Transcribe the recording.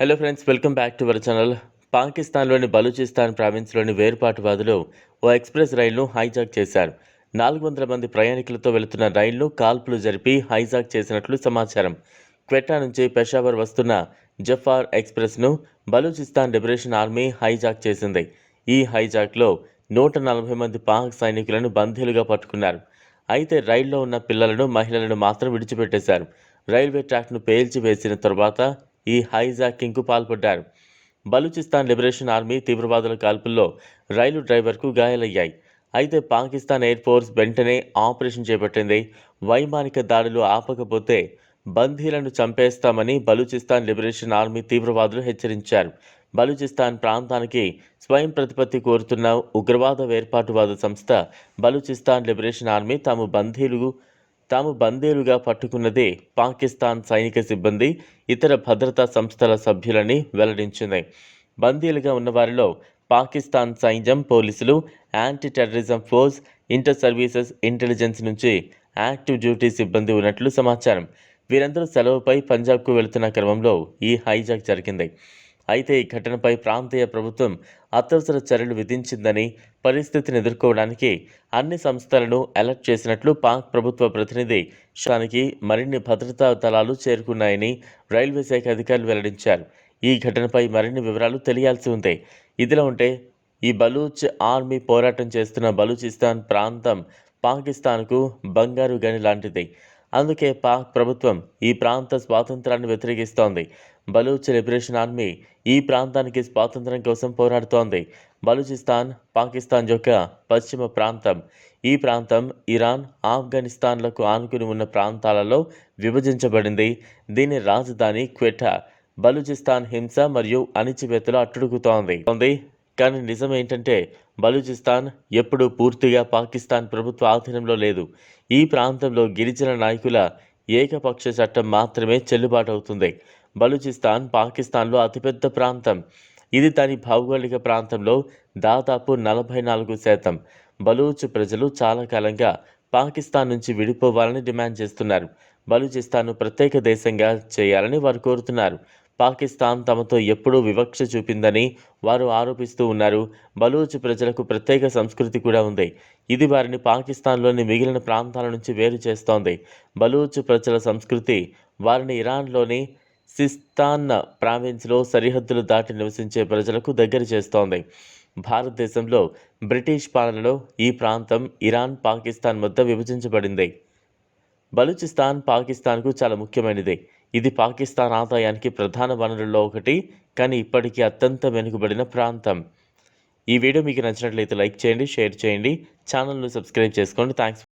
Hello friends welcome back to our channel పాకిస్తాన్లోని బలూచిస్తాన్ ప్రావిన్స్లోని వేర్పాటువాదులు ఓ ఎక్స్ప్రెస్ రైలును హైజాక్ చేశారు. నాలుగు వందల మంది ప్రయాణికులతో వెళుతున్న రైలును కాల్పులు జరిపి హైజాక్ చేసినట్లు సమాచారం. క్వెట్టా నుంచి పెషావర్ వస్తున్న జఫార్ ఎక్స్ప్రెస్ను బలూచిస్తాన్ లిబరేషన్ ఆర్మీ హైజాక్ చేసింది. ఈ హైజాక్లో నూట నలభై మంది పాక్ సైనికులను బందీలుగా పట్టుకున్నారు. అయితే రైల్లో ఉన్న పిల్లలను మహిళలను మాత్రం విడిచిపెట్టేశారు. రైల్వే ట్రాక్ను పేల్చి వేసిన తర్వాత ఈ హైజాకింగ్కు పాల్పడ్డారు. బలూచిస్తాన్ లిబరేషన్ ఆర్మీ తీవ్రవాదుల కాల్పుల్లో రైలు డ్రైవర్కు గాయాలయ్యాయి. అయితే పాకిస్తాన్ ఎయిర్ ఫోర్స్ వెంటనే ఆపరేషన్ చేపట్టింది. వైమానిక దాడులు ఆపకపోతే బందీలను చంపేస్తామని బలూచిస్తాన్ లిబరేషన్ ఆర్మీ తీవ్రవాదులు హెచ్చరించారు. బలూచిస్తాన్ ప్రాంతానికి స్వయం ప్రతిపత్తి కోరుతున్న ఉగ్రవాద వేర్పాటువాద సంస్థ బలూచిస్తాన్ లిబరేషన్ ఆర్మీ తాము బందీలు తాము బందీలుగా పట్టుకున్నదే పాకిస్తాన్ సైనిక సిబ్బంది ఇతర భద్రతా సంస్థల సభ్యులని వెల్లడించింది. బందీలుగా ఉన్న వారిలో పాకిస్తాన్ సైన్యం పోలీసులు anti terrorism force inter services intelligence నుంచి యాక్టివ్ డ్యూటీ సిబ్బంది ఉన్నట్లు సమాచారం. వీరందరూ సెలవుపై పంజాబ్కు వెళుతున్న క్రమంలో ఈ హైజాక్ జరిగింది. అయితే ఈ ఘటనపై ప్రాంతీయ ప్రభుత్వం అత్యవసర చర్యలు విధించిందని పరిస్థితిని ఎదుర్కోవడానికి అన్ని సంస్థలను అలర్ట్ చేసినట్లు పాక్ ప్రభుత్వ ప్రతినిధి షానికి మరిన్ని భద్రతా దళాలు చేరుకున్నాయని రైల్వే శాఖ అధికారులు వెల్లడించారు. ఈ ఘటనపై మరిన్ని వివరాలు తెలియాల్సి ఉంది. ఇదిలా ఉంటే ఈ బలూచ్ ఆర్మీ పోరాటం చేస్తున్న బలూచిస్తాన్ ప్రాంతం పాకిస్తాన్కు బంగారు గని లాంటిది. అందుకే పాక్ ప్రభుత్వం ఈ ప్రాంత స్వాతంత్రాన్ని వ్యతిరేకిస్తోంది. బలూచ్ లిబరేషన్ ఆర్మీ ఈ ప్రాంతానికి స్వాతంత్రం కోసం పోరాడుతోంది. బలూచిస్తాన్ పాకిస్తాన్ యొక్క పశ్చిమ ప్రాంతం. ఈ ప్రాంతం ఇరాన్ ఆఫ్ఘనిస్తాన్లకు ఆనుకుని ఉన్న ప్రాంతాలలో విభజించబడింది. దీని రాజధాని క్వెటా. బలూచిస్తాన్ హింస మరియు అణిచివేతలు అట్టుడుగుతోంది. ఉంది కానీ నిజం ఏంటంటే బలూచిస్తాన్ ఎప్పుడూ పూర్తిగా పాకిస్తాన్ ప్రభుత్వ ఆధీనంలో లేదు. ఈ ప్రాంతంలో గిరిజన నాయకుల ఏకపక్ష చట్టం మాత్రమే చెల్లుబాటు అవుతుంది బలూచిస్తాన్ పాకిస్తాన్లో అతిపెద్ద ప్రాంతం. ఇది దాని భౌగోళిక ప్రాంతంలో దాదాపు నలభై నాలుగు శాతం. బలూచ్ ప్రజలు చాలా కాలంగా పాకిస్తాన్ నుంచి విడిపోవాలని డిమాండ్ చేస్తున్నారు. బలూచిస్తాన్ను ప్రత్యేక దేశంగా చేయాలని వారు కోరుతున్నారు. పాకిస్తాన్ తమతో ఎప్పుడూ వివక్ష చూపిందని వారు ఆరోపిస్తూ ఉన్నారు. బలూచ్ ప్రజలకు ప్రత్యేక సంస్కృతి కూడా ఉంది. ఇది వారిని పాకిస్తాన్లోని మిగిలిన ప్రాంతాల నుంచి వేరు చేస్తోంది. బలూచ్ ప్రజల సంస్కృతి వారిని ఇరాన్లోని సిస్తాన్ ప్రావిన్స్లో సరిహద్దులు దాటి నివసించే ప్రజలకు దగ్గర చేస్తోంది. భారతదేశంలో బ్రిటిష్ పాలనలో ఈ ప్రాంతం ఇరాన్ పాకిస్తాన్ మధ్య విభజించబడింది. బలూచిస్తాన్ పాకిస్తాన్కు చాలా ముఖ్యమైనది. ఇది పాకిస్తాన్ ఆదాయానికి ప్రధాన వనరుల్లో ఒకటి కానీ ఇప్పటికీ అత్యంత వెనుకబడిన ప్రాంతం. ఈ వీడియో మీకు నచ్చినట్లయితే లైక్ చేయండి షేర్ చేయండి. ఛానల్ను సబ్స్క్రైబ్ చేసుకోండి. థ్యాంక్స్